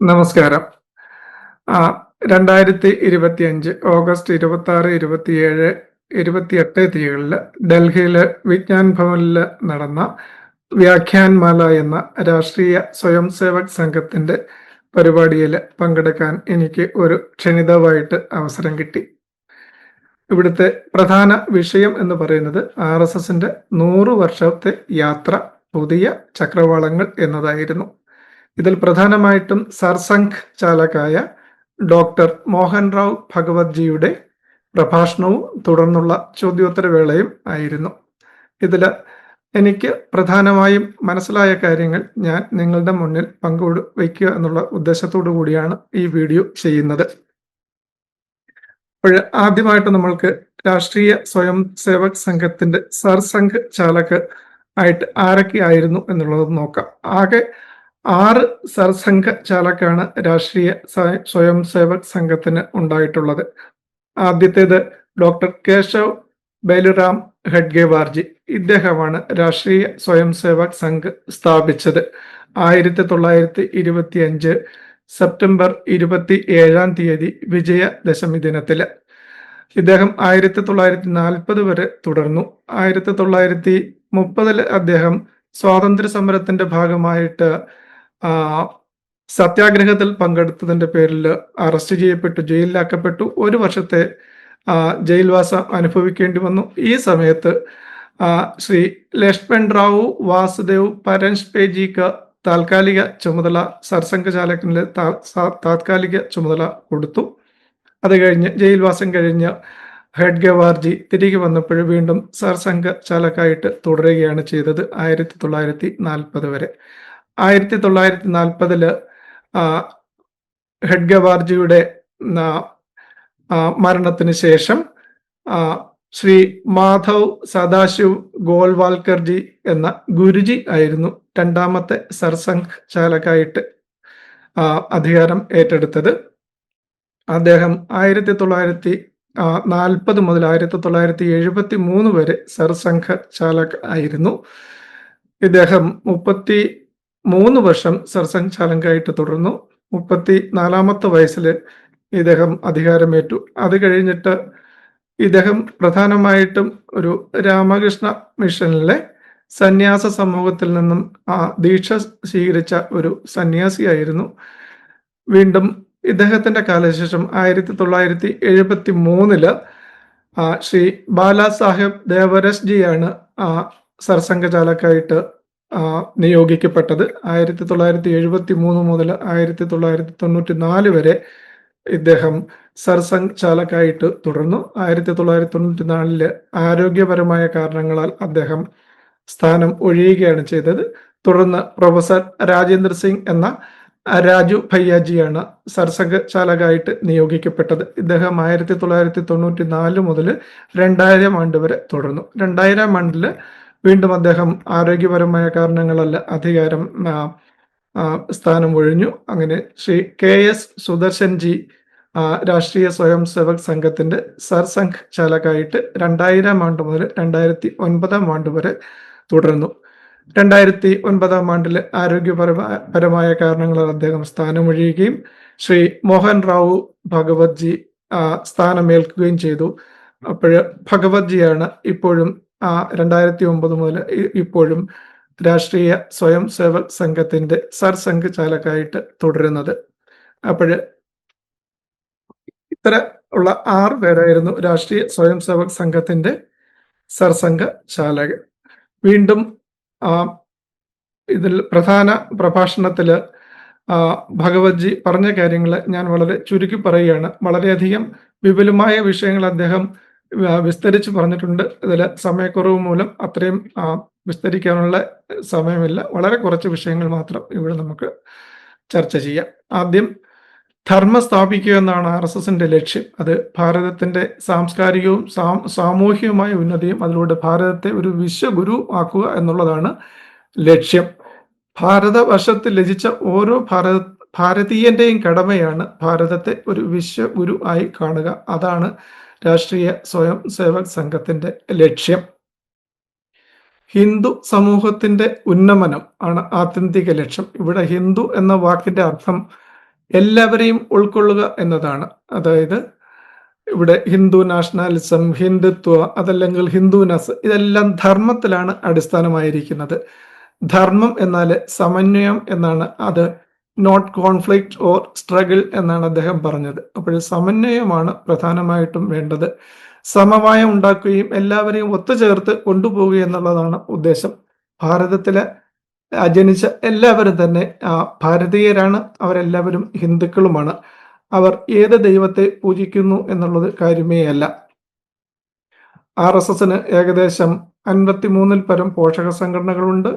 നമസ്കാരം. രണ്ടായിരത്തി ഇരുപത്തി അഞ്ച് ഓഗസ്റ്റ് ഇരുപത്തി ആറ് ഇരുപത്തിയേഴ് ഇരുപത്തിയെട്ട് തീയതികളിൽ ഡൽഹിയിലെ വിജ്ഞാൻ ഭവനിൽ നടന്ന വ്യാഖ്യാൻമാല എന്ന രാഷ്ട്രീയ സ്വയം സേവക് സംഘത്തിന്റെ പരിപാടിയിൽ പങ്കെടുക്കാൻ എനിക്ക് ഒരു ക്ഷണിതമായിട്ട് അവസരം കിട്ടി. ഇവിടുത്തെ പ്രധാന വിഷയം എന്ന് പറയുന്നത് ആർ എസ് എസിന്റെ നൂറ് വർഷത്തെ യാത്ര പുതിയ ചക്രവാളങ്ങൾ എന്നതായിരുന്നു. ഇതിൽ പ്രധാനമായിട്ടും സർസംഘ് ചാലകായ ഡോക്ടർ മോഹൻ റാവ് ഭഗവത്ജിയുടെ പ്രഭാഷണവും തുടർന്നുള്ള ചോദ്യോത്തരവേളയും ആയിരുന്നു. ഇതിൽ എനിക്ക് പ്രധാനമായും മനസ്സിലായ കാര്യങ്ങൾ ഞാൻ നിങ്ങളുടെ മുന്നിൽ പങ്കു വയ്ക്കുക എന്നുള്ള ഉദ്ദേശത്തോടു കൂടിയാണ് ഈ വീഡിയോ ചെയ്യുന്നത്. അപ്പോൾ ആദ്യമായിട്ട് നമ്മൾക്ക് രാഷ്ട്രീയ സ്വയം സേവക് സംഘത്തിന്റെ സർസംഘ് ചാലക് ആയിട്ട് ആരൊക്കെ ആയിരുന്നു എന്നുള്ളത് നോക്കാം. ആകെ ആറ് സർസംഘ ചാലക്കാണ് രാഷ്ട്രീയ സ്വയം സേവക് സംഘത്തിന് ഉണ്ടായിട്ടുള്ളത്. ആദ്യത്തേത് ഡോക്ടർ കേശവ് ബൈലുറാം ഹെഡ്ഗേവാർജി ഇദ്ദേഹമാണ് രാഷ്ട്രീയ സ്വയം സേവക് സംഘ് സ്ഥാപിച്ചത്. ആയിരത്തി തൊള്ളായിരത്തി ഇരുപത്തി അഞ്ച് സെപ്റ്റംബർ ഇരുപത്തി ഏഴാം തീയതി വിജയദശമി ദിനത്തിൽ ഇദ്ദേഹം ആയിരത്തി തൊള്ളായിരത്തി നാൽപ്പത് വരെ തുടർന്നു. ആയിരത്തി തൊള്ളായിരത്തി മുപ്പതിൽ അദ്ദേഹം സ്വാതന്ത്ര്യ സമരത്തിന്റെ ഭാഗമായിട്ട് സത്യാഗ്രഹത്തിൽ പങ്കെടുത്തതിന്റെ പേരിൽ അറസ്റ്റ് ചെയ്യപ്പെട്ടു ജയിലിലാക്കപ്പെട്ടു. ഒരു വർഷത്തെ ജയിൽവാസം അനുഭവിക്കേണ്ടി വന്നു. ഈ സമയത്ത് ശ്രീ ലക്ഷ്മൺ റാവു വാസുദേവ് പരൻഷ് പേജിക്ക് താൽക്കാലിക ചുമതല സർസംഘചാലകനിലെ താത്കാലിക ചുമതല കൊടുത്തു. അത് കഴിഞ്ഞ് ജയിൽവാസം കഴിഞ്ഞ് ഹെഡ്ഗവാർജി തിരികെ വന്നപ്പോൾ വീണ്ടും സർസംഘ ചാലക്കായിട്ട് തുടരുകയാണ് ചെയ്തത് ആയിരത്തി തൊള്ളായിരത്തി നാൽപ്പത് വരെ. ആയിരത്തി തൊള്ളായിരത്തി നാൽപ്പതിൽ ഹെഡ്ഗവാർജിയുടെ മരണത്തിന് ശേഷം ശ്രീ മാധവ് സദാശിവ് ഗോൾവാൽക്കർജി എന്ന ഗുരുജി ആയിരുന്നു രണ്ടാമത്തെ സർസംഘ് ചാലകായിട്ട് അധികാരം ഏറ്റെടുത്തത്. അദ്ദേഹം ആയിരത്തി തൊള്ളായിരത്തി നാൽപ്പത് മുതൽ ആയിരത്തി തൊള്ളായിരത്തി എഴുപത്തി മൂന്ന് വരെ സർസംഘ ചാലക് ആയിരുന്നു. ഇദ്ദേഹം മുപ്പത്തി മൂന്ന് വർഷം സർസംഘാലങ്കായിട്ട് തുടർന്നു. മുപ്പത്തി നാലാമത്തെ വയസ്സിൽ ഇദ്ദേഹം അധികാരമേറ്റു. അത് കഴിഞ്ഞിട്ട് ഇദ്ദേഹം പ്രധാനമായിട്ടും ഒരു രാമകൃഷ്ണ മിഷനിലെ സന്യാസ സമൂഹത്തിൽ നിന്നും ആ ദീക്ഷ സ്വീകരിച്ച ഒരു സന്യാസിയായിരുന്നു. വീണ്ടും ഇദ്ദേഹത്തിന്റെ കാലശേഷം ആയിരത്തി തൊള്ളായിരത്തി എഴുപത്തി മൂന്നിൽ ശ്രീ ബാലാസാഹേബ് ദേവരസ് ജിയാണ് ആ സർസംഘചാലക്കായിട്ട് നിയോഗിക്കപ്പെട്ടത് ആയിരത്തി തൊള്ളായിരത്തി എഴുപത്തി മൂന്ന് മുതൽ ആയിരത്തി തൊള്ളായിരത്തി തൊണ്ണൂറ്റി നാല് വരെ ഇദ്ദേഹം സർസംഘ് ചാലക്കായിട്ട് തുടർന്നു. ആയിരത്തി തൊള്ളായിരത്തി തൊണ്ണൂറ്റി നാലിൽ ആരോഗ്യപരമായ കാരണങ്ങളാൽ അദ്ദേഹം സ്ഥാനം ഒഴിയുകയാണ് ചെയ്തത്. തുടർന്ന് പ്രൊഫസർ രാജേന്ദ്ര സിംഗ് എന്ന രാജു ഭയ്യാജിയാണ് സർസംഘ് ചാലകായിട്ട് നിയോഗിക്കപ്പെട്ടത്. ഇദ്ദേഹം ആയിരത്തി തൊള്ളായിരത്തി തൊണ്ണൂറ്റി നാല് മുതൽ രണ്ടായിരം ആണ്ട് വരെ തുടർന്നു. രണ്ടായിരം ആണ്ടിൽ വീണ്ടും അദ്ദേഹം ആരോഗ്യപരമായ കാരണങ്ങളല്ല അധികാരം സ്ഥാനം ഒഴിഞ്ഞു. അങ്ങനെ ശ്രീ കെ എസ് സുദർശൻ ജി രാഷ്ട്രീയ സ്വയം സേവക് സംഘത്തിന്റെ സർസംഘ് ചാലകായിട്ട് രണ്ടായിരം ആണ്ട് മുതൽ രണ്ടായിരത്തി ഒൻപതാം ആണ്ട് വരെ തുടർന്നു രണ്ടായിരത്തി ഒൻപതാം ആണ്ടിൽ ആരോഗ്യപരമായ കാരണങ്ങളാൽ അദ്ദേഹം സ്ഥാനമൊഴിയുകയും ശ്രീ മോഹൻ റാവു ഭഗവത്ജി സ്ഥാനമേൽക്കുകയും ചെയ്തു. അപ്പോൾ ഭഗവത്ജിയാണ് ഇപ്പോഴും ആ രണ്ടായിരത്തി ഒമ്പത് മുതൽ ഇപ്പോഴും രാഷ്ട്രീയ സ്വയം സേവക് സംഘത്തിന്റെ സർസംഘ് ചാലകായിട്ട് തുടരുന്നത്. അപ്പോൾ ഇത്ര ഉള്ള ആറ് പേരായിരുന്നു രാഷ്ട്രീയ സ്വയം സേവക് സംഘത്തിന്റെ സർസംഘ ചാലക വീണ്ടും ഇതിൽ പ്രധാന പ്രഭാഷണത്തിൽ ഭഗവത്ജി പറഞ്ഞ കാര്യങ്ങൾ ഞാൻ വളരെ ചുരുക്കി പറയുകയാണ്. വളരെയധികം വിപുലമായ വിഷയങ്ങൾ അദ്ദേഹം വിസ്തരിച്ച് പറഞ്ഞിട്ടുണ്ട്. ഇതിൽ സമയക്കുറവ് മൂലം അത്രയും വിസ്തരിക്കാനുള്ള സമയമില്ല. വളരെ കുറച്ച് വിഷയങ്ങൾ മാത്രം ഇവിടെ നമുക്ക് ചർച്ച ചെയ്യാം. ആദ്യം ധർമ്മ സ്ഥാപിക്കുക എന്നാണ് ആർ എസ് എസിന്റെ ലക്ഷ്യം. അത് ഭാരതത്തിന്റെ സാംസ്കാരികവും സാമൂഹികവുമായ ഉന്നതിയും അതിലൂടെ ഭാരതത്തെ ഒരു വിശ്വഗുരു ആക്കുക എന്നുള്ളതാണ് ലക്ഷ്യം. ഭാരതവർഷത്തിൽ ലജിച്ച ഓരോ ഭാരത ഭാരതീയന്റെയും കടമയാണ് ഭാരതത്തെ ഒരു വിശ്വഗുരു ആയി കാണുക. അതാണ് രാഷ്ട്രീയ സ്വയം സേവക് സംഘത്തിന്റെ ലക്ഷ്യം. ഹിന്ദു സമൂഹത്തിന്റെ ഉന്നമനം ആണ് ആത്യന്തിക ലക്ഷ്യം. ഇവിടെ ഹിന്ദു എന്ന വാക്കിന്റെ അർത്ഥം എല്ലാവരെയും ഉൾക്കൊള്ളുക എന്നതാണ്. അതായത് ഇവിടെ ഹിന്ദു നാഷണാലിസം ഹിന്ദുത്വ അതല്ലെങ്കിൽ ഹിന്ദുനസ് ഇതെല്ലാം ധർമ്മത്തിലാണ് അടിസ്ഥാനമായിരിക്കുന്നത്. ധർമ്മം എന്നാൽ സമന്വയം എന്നാണ് അത് നോട്ട് കോൺഫ്ലിക്റ്റ് ഓർ സ്ട്രഗിൾ എന്നാണ് അദ്ദേഹം പറഞ്ഞത്. അപ്പോൾ സമന്വയമാണ് പ്രധാനമായിട്ടും വേണ്ടത്. സമവായം ഉണ്ടാക്കുകയും എല്ലാവരെയും ഒത്തുചേർത്ത് കൊണ്ടുപോകുക എന്നുള്ളതാണ് ഉദ്ദേശം. ഭാരതത്തിലെ ജനിച്ച എല്ലാവരും തന്നെ ഭാരതീയരാണ്. അവരെല്ലാവരും ഹിന്ദുക്കളുമാണ്. അവർ ഏത് ദൈവത്തെ പൂജിക്കുന്നു എന്നുള്ളത് കാര്യമേ അല്ല. ആർ എസ് എസിന് ഏകദേശം അൻപത്തിമൂന്നിൽ പരം പോഷക സംഘടനകളുണ്ട്.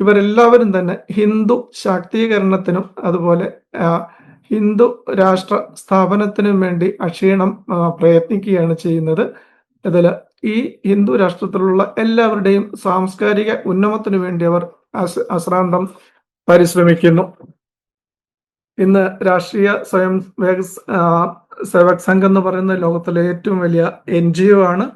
ഇവരെല്ലാവരും തന്നെ ഹിന്ദു ശാക്തീകരണത്തിനും അതുപോലെ ഹിന്ദു രാഷ്ട്ര സ്ഥാപനത്തിനും വേണ്ടി അക്ഷീണം പ്രയത്നിക്കുകയാണ് ചെയ്യുന്നത്. ഇതിൽ ഈ ഹിന്ദു രാഷ്ട്രത്തിലുള്ള എല്ലാവരുടെയും സാംസ്കാരിക ഉന്നമത്തിനു വേണ്ടി അവർ അശ്രാന്തം പരിശ്രമിക്കുന്നു. ഇന്ന് രാഷ്ട്രീയ സ്വയം സേവക് സംഘം എന്ന് പറയുന്ന ലോകത്തിലെ ഏറ്റവും വലിയ എൻ ജി ഒ ആണ്.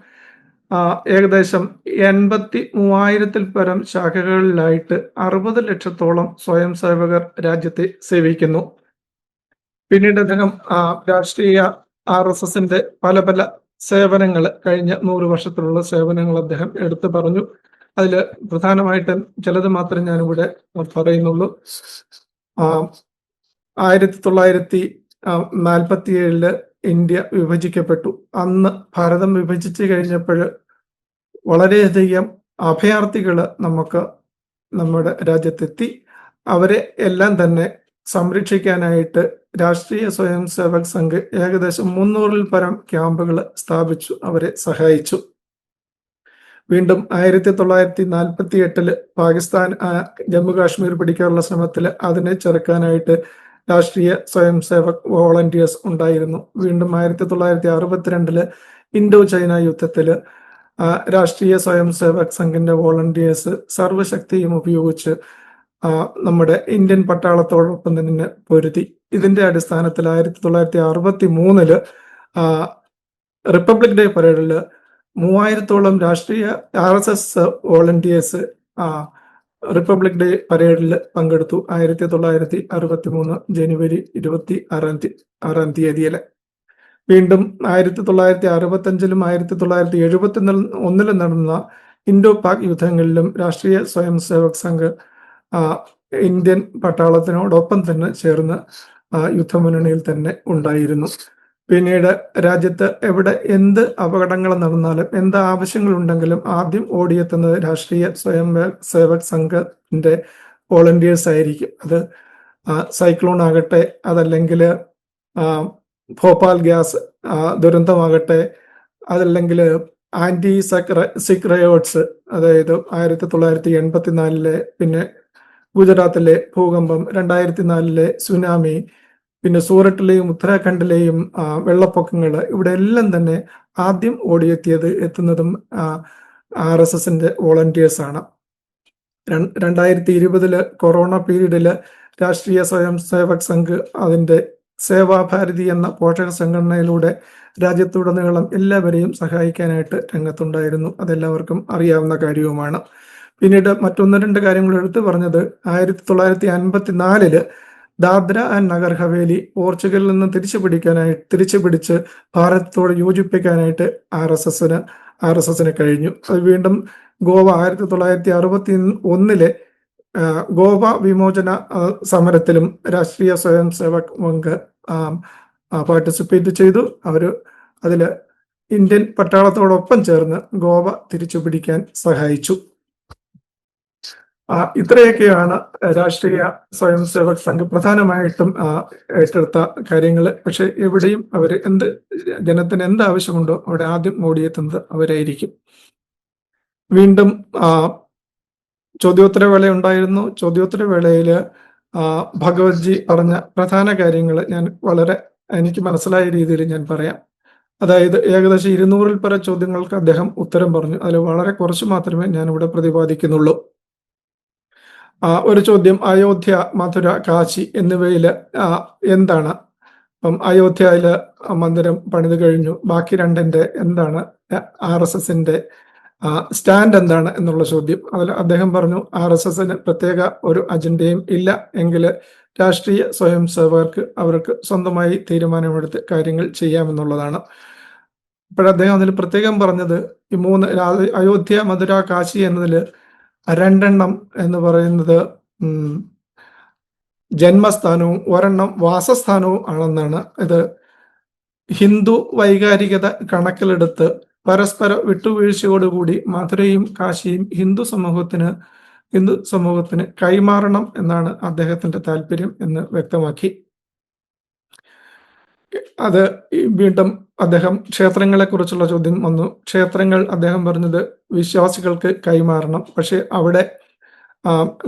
ഏകദേശം എൺപത്തി മൂവായിരത്തിൽ പരം ശാഖകളിലായിട്ട് അറുപത് ലക്ഷത്തോളം സ്വയം സേവകർ രാജ്യത്തെ സേവിക്കുന്നു. പിന്നീട് അദ്ദേഹം രാഷ്ട്രീയ ആർ എസ് എസിന്റെ പല പല സേവനങ്ങൾ കഴിഞ്ഞ നൂറ് വർഷത്തിലുള്ള സേവനങ്ങൾ അദ്ദേഹം എടുത്തു പറഞ്ഞു. അതിൽ പ്രധാനമായിട്ടും ചിലത് മാത്രം ഞാനിവിടെ പറയുന്നുള്ളൂ. ആയിരത്തി തൊള്ളായിരത്തി നാൽപ്പത്തി ഏഴിൽ ഇന്ത്യ വിഭജിക്കപ്പെട്ടു. അന്ന് ഭാരതം വിഭജിച്ചു കഴിഞ്ഞപ്പോൾ വളരെയധികം അഭയാർത്ഥികൾ നമുക്ക് നമ്മുടെ രാജ്യത്തെത്തി. അവരെ എല്ലാം തന്നെ സംരക്ഷിക്കാനായിട്ട് രാഷ്ട്രീയ സ്വയം സേവക് സംഘ് ഏകദേശം മുന്നൂറിൽ പരം ക്യാമ്പുകൾ സ്ഥാപിച്ചു അവരെ സഹായിച്ചു. വീണ്ടും ആയിരത്തി തൊള്ളായിരത്തി നാൽപ്പത്തി എട്ടിൽ പാകിസ്ഥാൻ ജമ്മു കാശ്മീർ പിടിക്കാനുള്ള ശ്രമത്തിൽ അതിനെ ചെറുക്കാനായിട്ട് രാഷ്ട്രീയ സ്വയം സേവക് വോളണ്ടിയേഴ്സ് ഉണ്ടായിരുന്നു. വീണ്ടും ആയിരത്തി തൊള്ളായിരത്തി അറുപത്തിരണ്ടിൽ ഇൻഡോ ചൈന യുദ്ധത്തിൽ രാഷ്ട്രീയ സ്വയം സേവക് സംഘിന്റെ വോളണ്ടിയേഴ്സ് സർവശക്തിയും ഉപയോഗിച്ച് നമ്മുടെ ഇന്ത്യൻ പട്ടാളത്തോടൊപ്പം തന്നെ പൊരുതി. ഇതിന്റെ അടിസ്ഥാനത്തിൽ ആയിരത്തി തൊള്ളായിരത്തി അറുപത്തി മൂന്നിൽ റിപ്പബ്ലിക് ഡേ പരേഡിൽ മൂവായിരത്തോളം രാഷ്ട്രീയ R S S volunteers Republic Day പരേഡിൽ പങ്കെടുത്തു ആയിരത്തി തൊള്ളായിരത്തി അറുപത്തി മൂന്ന് ജനുവരി ഇരുപത്തി ആറാം തീയതി ആറാം തീയതിയിലെ. വീണ്ടും ആയിരത്തി തൊള്ളായിരത്തി അറുപത്തി അഞ്ചിലും ആയിരത്തി തൊള്ളായിരത്തി എഴുപത്തി ഒന്നിലും നടന്ന ഇൻഡോ പാക് യുദ്ധങ്ങളിലും രാഷ്ട്രീയ സ്വയം സേവക് സംഘ് ഇന്ത്യൻ പട്ടാളത്തിനോടൊപ്പം തന്നെ ചേർന്ന് യുദ്ധമുന്നണിയിൽ തന്നെ ഉണ്ടായിരുന്നു. പിന്നീട് രാജ്യത്ത് എവിടെ എന്ത് അപകടങ്ങൾ നടന്നാലും എന്ത് ആവശ്യങ്ങൾ ഉണ്ടെങ്കിലും ആദ്യം ഓടിയെത്തുന്നത് രാഷ്ട്രീയ സ്വയം സേവക് സംഘത്തിന്റെ വോളണ്ടിയേഴ്സ് ആയിരിക്കും. അത് സൈക്ലോൺ ആകട്ടെ അതല്ലെങ്കിൽ ഭോപ്പാൽ ഗ്യാസ് ദുരന്തമാകട്ടെ അതല്ലെങ്കിൽ ആന്റി സക്ര സിക്രയോട്സ് അതായത് ആയിരത്തി തൊള്ളായിരത്തി എൺപത്തിനാലിലെ പിന്നെ ഗുജറാത്തിലെ ഭൂകമ്പം രണ്ടായിരത്തി നാലിലെ സുനാമി പിന്നെ സൂററ്റിലെയും ഉത്തരാഖണ്ഡിലെയും വെള്ളപ്പൊക്കങ്ങൾ ഇവിടെ എല്ലാം തന്നെ ആദ്യം ഓടിയെത്തിയത് എത്തുന്നതും ആർ എസ് എസിന്റെ വോളണ്ടിയേഴ്സ് ആണ്. രണ്ടായിരത്തി ഇരുപതിൽ കൊറോണ പീരീഡിൽ രാഷ്ട്രീയ സ്വയം സേവക് സംഘ് അതിന്റെ സേവാഭാരതി എന്ന പോഷക സംഘടനയിലൂടെ രാജ്യത്തുടനീളം എല്ലാവരെയും സഹായിക്കാനായിട്ട് രംഗത്തുണ്ടായിരുന്നു. അതെല്ലാവർക്കും അറിയാവുന്ന കാര്യവുമാണ്. പിന്നീട് മറ്റൊന്ന് രണ്ട് കാര്യങ്ങൾ എടുത്തു പറഞ്ഞത് ആയിരത്തി തൊള്ളായിരത്തി അൻപത്തിനാലിൽ ദാദ്ര ആൻഡ് നഗർ ഹവേലി പോർച്ചുഗലിൽ നിന്ന് തിരിച്ചു പിടിക്കാനായി തിരിച്ചു പിടിച്ച് ഭാരതത്തോട് യോജിപ്പിക്കാനായിട്ട് ആർ എസ് എസിന് ആർ എസ് എസിന് കഴിഞ്ഞു. അത് വീണ്ടും ഗോവ ആയിരത്തി തൊള്ളായിരത്തി അറുപത്തി ഒന്നിലെ ഗോവ വിമോചന സമരത്തിലും രാഷ്ട്രീയ സ്വയം സേവക് വങ്ക് പാർട്ടിസിപ്പേറ്റ് ചെയ്തു. അവർ അതിൽ ഇന്ത്യൻ പട്ടാളത്തോടൊപ്പം ചേർന്ന് ഗോവ തിരിച്ചു പിടിക്കാൻ സഹായിച്ചു. ഇത്രയൊക്കെയാണ് രാഷ്ട്രീയ സ്വയം സേവക് സംഘ് പ്രധാനമായിട്ടും ഏറ്റെടുത്ത കാര്യങ്ങൾ പക്ഷെ എവിടെയും അവർ എന്ത് ജനത്തിന് എന്ത് ആവശ്യമുണ്ടോ അവിടെ ആദ്യം ഓടിയെത്തുന്നത് അവരായിരിക്കും. വീണ്ടും ആ, ചോദ്യോത്തര വേള ഉണ്ടായിരുന്നു. ചോദ്യോത്തര വേളയിൽ ആ, ഭഗവത്ജി പറഞ്ഞ പ്രധാന കാര്യങ്ങൾ ഞാൻ വളരെ എനിക്ക് മനസ്സിലായ രീതിയിൽ ഞാൻ പറയാം. അതായത് ഏകദേശം ഇരുന്നൂറിൽ പര ചോദ്യങ്ങൾക്ക് അദ്ദേഹം ഉത്തരം പറഞ്ഞു. അതിൽ വളരെ കുറച്ച് മാത്രമേ ഞാൻ ഇവിടെ പ്രതിപാദിക്കുന്നുള്ളൂ. ഒരു ചോദ്യം. അയോധ്യ മധുര കാശി എന്നിവയിൽ എന്താണ്? ഇപ്പം അയോധ്യയിൽ മന്ദിരം പണിത് കഴിഞ്ഞു. ബാക്കി രണ്ടിന്റെ എന്താണ്? ആർ എസ് എസിന്റെ സ്റ്റാൻഡ് എന്താണ് എന്നുള്ള ചോദ്യം. അതിൽ അദ്ദേഹം പറഞ്ഞു ആർ എസ് എസിന് പ്രത്യേക ഒരു അജണ്ടയും ഇല്ല. എങ്കിൽ രാഷ്ട്രീയ സ്വയം സേവകർക്ക് അവർക്ക് സ്വന്തമായി തീരുമാനമെടുത്ത് കാര്യങ്ങൾ ചെയ്യാമെന്നുള്ളതാണ്. അപ്പോഴദ്ദേഹം അതിൽ പ്രത്യേകം പറഞ്ഞത് ഈ മൂന്ന് അയോധ്യ മധുര കാശി എന്നതിൽ രണ്ടെണ്ണം എന്ന് പറയുന്നത് ജന്മസ്ഥാനവും ഒരെണ്ണം വാസസ്ഥാനവും ആണെന്നാണ്. ഇത് ഹിന്ദു വൈകാരികത കണക്കിലെടുത്ത് പരസ്പര വിട്ടുവീഴ്ചയോടുകൂടി മധുരയും കാശിയും ഹിന്ദു സമൂഹത്തിന് ഹിന്ദു സമൂഹത്തിന് കൈമാറണം എന്നാണ് അദ്ദേഹത്തിന്റെ താല്പര്യം എന്ന് വ്യക്തമാക്കി. അത് വീണ്ടും അദ്ദേഹം ക്ഷേത്രങ്ങളെ കുറിച്ചുള്ള ചോദ്യം വന്നു. ക്ഷേത്രങ്ങൾ അദ്ദേഹം പറഞ്ഞത് വിശ്വാസികൾക്ക് കൈമാറണം. പക്ഷെ അവിടെ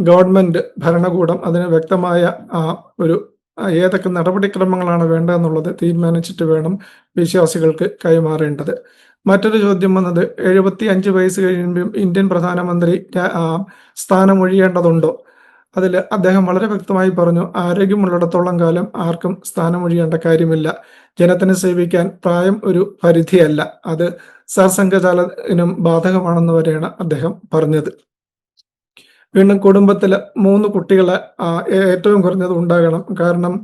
ഗവൺമെന്റ് ഭരണകൂടം അതിന് വ്യക്തമായ ഒരു ഏതൊക്കെ നടപടിക്രമങ്ങളാണ് വേണ്ടതെന്നുള്ളത് തീരുമാനിച്ചിട്ട് വേണം വിശ്വാസികൾക്ക് കൈമാറേണ്ടത്. മറ്റൊരു ചോദ്യം വന്നത് എഴുപത്തി അഞ്ച് വയസ്സ് കഴിയുമ്പോൾ ഇന്ത്യൻ പ്രധാനമന്ത്രി സ്ഥാനം ആ, സ്ഥാനമൊഴിയേണ്ടതുണ്ടോ? അതിൽ അദ്ദേഹം വളരെ വ്യക്തമായി പറഞ്ഞു ആരോഗ്യമുള്ളിടത്തോളം കാലം ആർക്കും സ്ഥാനമൊഴിയേണ്ട കാര്യമില്ല. ജനത്തിനെ സേവിക്കാൻ പ്രായം ഒരു പരിധിയല്ല. അത് സർസംഘചാലത്തിനും ബാധകമാണെന്ന് വരെയാണ് അദ്ദേഹം പറഞ്ഞത്. വീണ്ടും കുടുംബത്തിൽ മൂന്ന് കുട്ടികളെ ഏറ്റവും കുറഞ്ഞത് ഉണ്ടാകണം. കാരണം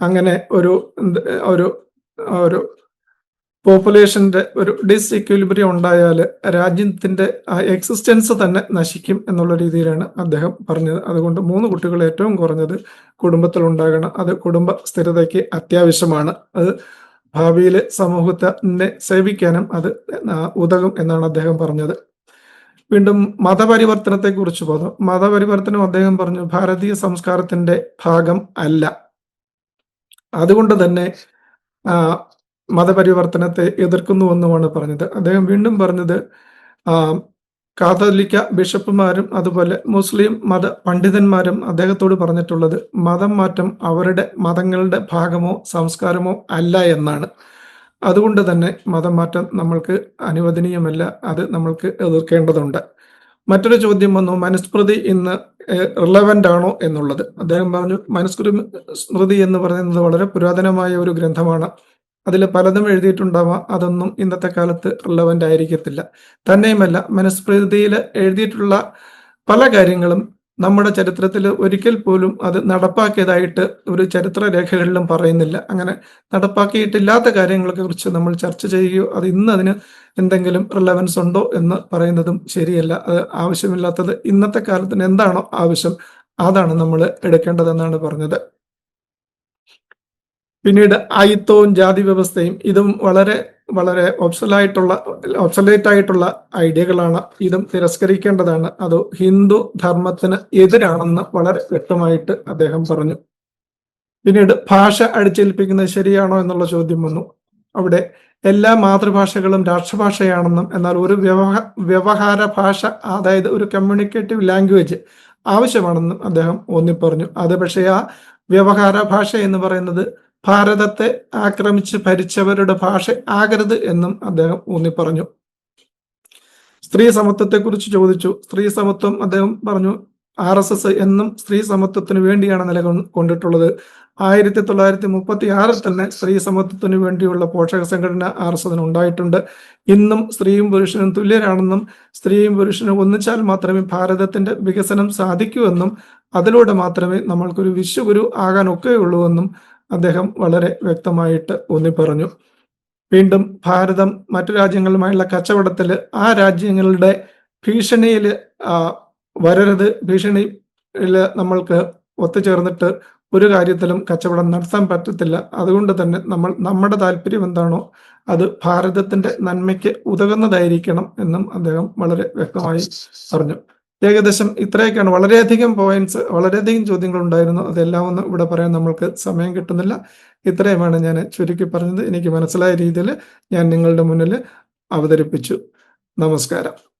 അങ്ങനെ ഒരു ഒരു ഒരു പോപ്പുലേഷന്റെ ഒരു ഡിസ്ഇക്വിലിബ്രിയം ഉണ്ടായാൽ രാജ്യത്തിന്റെ എക്സിസ്റ്റൻസ് തന്നെ നശിക്കും എന്നുള്ള രീതിയിലാണ് അദ്ദേഹം പറഞ്ഞത്. അതുകൊണ്ട് മൂന്ന് കുട്ടികൾ ഏറ്റവും കുറഞ്ഞത് കുടുംബത്തിൽ ഉണ്ടാകണം. അത് കുടുംബ സ്ഥിരതയ്ക്ക് അത്യാവശ്യമാണ്. അത് ഭാവിയിലെ സമൂഹത്തിനെ സേവിക്കാനും അത് ആ, ഉതകും എന്നാണ് അദ്ദേഹം പറഞ്ഞത്. വീണ്ടും മതപരിവർത്തനത്തെ കുറിച്ച് പറഞ്ഞു. മതപരിവർത്തനം അദ്ദേഹം പറഞ്ഞു ഭാരതീയ സംസ്കാരത്തിന്റെ ഭാഗം അല്ല. അതുകൊണ്ട് തന്നെ ആ, മതപരിവർത്തനത്തെ എതിർക്കുന്നുവെന്നുമാണ് പറഞ്ഞത്. അദ്ദേഹം വീണ്ടും പറഞ്ഞത് കാതോലിക്ക ബിഷപ്പുമാരും അതുപോലെ മുസ്ലിം മത പണ്ഡിതന്മാരും അദ്ദേഹത്തോട് പറഞ്ഞിട്ടുള്ളത് മതം മാറ്റം അവരുടെ മതങ്ങളുടെ ഭാഗമോ സംസ്കാരമോ അല്ല എന്നാണ്. അതുകൊണ്ട് തന്നെ മതം മാറ്റം നമ്മൾക്ക് അനുവദനീയമല്ല അത് നമ്മൾക്ക് എതിർക്കേണ്ടതുണ്ട്. മറ്റൊരു ചോദ്യം വന്നു മനുസ്മൃതി ഇന്ന് റിലവന്റ് ആണോ എന്നുള്ളത്. അദ്ദേഹം പറഞ്ഞു മനുസ്മൃതി സ്മൃതി എന്ന് പറയുന്നത് വളരെ പുരാതനമായ ഒരു ഗ്രന്ഥമാണ്. അതിൽ പലതും എഴുതിയിട്ടുണ്ടാവാം. അതൊന്നും ഇന്നത്തെ കാലത്ത് റിലവന്റ് ആയിരിക്കത്തില്ല. തന്നെയുമല്ല മനുസ്മൃതിയിൽ എഴുതിയിട്ടുള്ള പല കാര്യങ്ങളും നമ്മുടെ ചരിത്രത്തിൽ ഒരിക്കൽ പോലും അത് നടപ്പാക്കിയതായിട്ട് ഒരു ചരിത്ര രേഖകളിലും പറയുന്നില്ല. അങ്ങനെ നടപ്പാക്കിയിട്ടില്ലാത്ത കാര്യങ്ങളെ കുറിച്ച് നമ്മൾ ചർച്ച ചെയ്യുകയോ അത് ഇന്ന് അതിന് എന്തെങ്കിലും റിലവൻസ് ഉണ്ടോ എന്ന് പറയുന്നതും ശരിയല്ല. അത് ആവശ്യമില്ലാത്തത് ഇന്നത്തെ കാലത്തിന് എന്താണോ ആവശ്യം അതാണ് നമ്മൾ എടുക്കേണ്ടതെന്നാണ് പറഞ്ഞത്. പിന്നീട് ആയിത്തവും ജാതി വ്യവസ്ഥയും ഇതും വളരെ വളരെ ഒബ്സലായിട്ടുള്ള ഒബ്സലേറ്റ് ആയിട്ടുള്ള ഐഡിയകളാണ് ഇതും തിരസ്കരിക്കേണ്ടതാണ്. അത് ഹിന്ദു ധർമ്മത്തിന് എതിരാണെന്ന് വളരെ വ്യക്തമായിട്ട് അദ്ദേഹം പറഞ്ഞു. പിന്നീട് ഭാഷ അടിച്ചേൽപ്പിക്കുന്നത് ശരിയാണോ എന്നുള്ള ചോദ്യം വന്നു. അവിടെ എല്ലാ മാതൃഭാഷകളും രാഷ്ട്രഭാഷയാണെന്നും എന്നാൽ ഒരു വ്യവഹാര വ്യവഹാര ഭാഷ അതായത് ഒരു കമ്മ്യൂണിക്കേറ്റീവ് ലാംഗ്വേജ് ആവശ്യമാണെന്നും അദ്ദേഹം ഊന്നിപ്പറഞ്ഞു. അത് പക്ഷേ ആ വ്യവഹാര ഭാഷ എന്ന് പറയുന്നത് ഭാരതത്തെ ആക്രമിച്ച് ഭരിച്ചവരുടെ ഭാഷ ആകരുത് എന്നും അദ്ദേഹം ഊന്നിപ്പറഞ്ഞു. സ്ത്രീ സമത്വത്തെക്കുറിച്ച് ചോദിച്ചു. സ്ത്രീ സമത്വം അദ്ദേഹം പറഞ്ഞു ആർ എസ് എസ് എന്നും സ്ത്രീ സമത്വത്തിന് വേണ്ടിയാണ് നിലകൊണ്ടിട്ടുള്ളത് ആയിരത്തി തൊള്ളായിരത്തി മുപ്പത്തി ആറിൽ തന്നെ സ്ത്രീ സമത്വത്തിന് വേണ്ടിയുള്ള പോഷക സംഘടന ആർ എസ് എസിന് ഉണ്ടായിട്ടുണ്ട്. ഇന്നും സ്ത്രീയും പുരുഷനും തുല്യരാണെന്നും സ്ത്രീയും പുരുഷനും ഒന്നിച്ചാൽ മാത്രമേ ഭാരതത്തിന്റെ വികസനം സാധിക്കൂ എന്നും അതിലൂടെ മാത്രമേ നമ്മൾക്കൊരു വിശ്വഗുരു ആകാൻ ഒക്കെയുള്ളൂ എന്നും അദ്ദേഹം വളരെ വ്യക്തമായിട്ട് ഊന്നി പറഞ്ഞു വീണ്ടും ഭാരതം മറ്റു രാജ്യങ്ങളുമായുള്ള കച്ചവടത്തിൽ ആ രാജ്യങ്ങളുടെ ഭീഷണിയിൽ വരരുത് ഭീഷണിയിൽ നമ്മൾക്ക് ഒത്തുചേർന്നിട്ട് ഒരു കാര്യത്തിലും കച്ചവടം നടത്താൻ പറ്റത്തില്ല. അതുകൊണ്ട് തന്നെ നമ്മൾ നമ്മുടെ താല്പര്യം എന്താണോ അത് ഭാരതത്തിന്റെ നന്മയ്ക്ക് ഉതകുന്നതായിരിക്കണം എന്നും അദ്ദേഹം വളരെ വ്യക്തമായി പറഞ്ഞു. ഏകദേശം ഇത്രയൊക്കെയാണ്. വളരെയധികം പോയിന്റ്സ് വളരെയധികം ചോദ്യങ്ങൾ ഉണ്ടായിരുന്നു. അതെല്ലാം ഒന്നും ഇവിടെ പറയാൻ നമ്മൾക്ക് സമയം കിട്ടുന്നില്ല. ഇത്രയുമാണ് ഞാൻ ചുരുക്കി പറഞ്ഞത്. എനിക്ക് മനസ്സിലായ രീതിയിൽ ഞാൻ നിങ്ങളുടെ മുന്നിൽ അവതരിപ്പിച്ചു. നമസ്കാരം.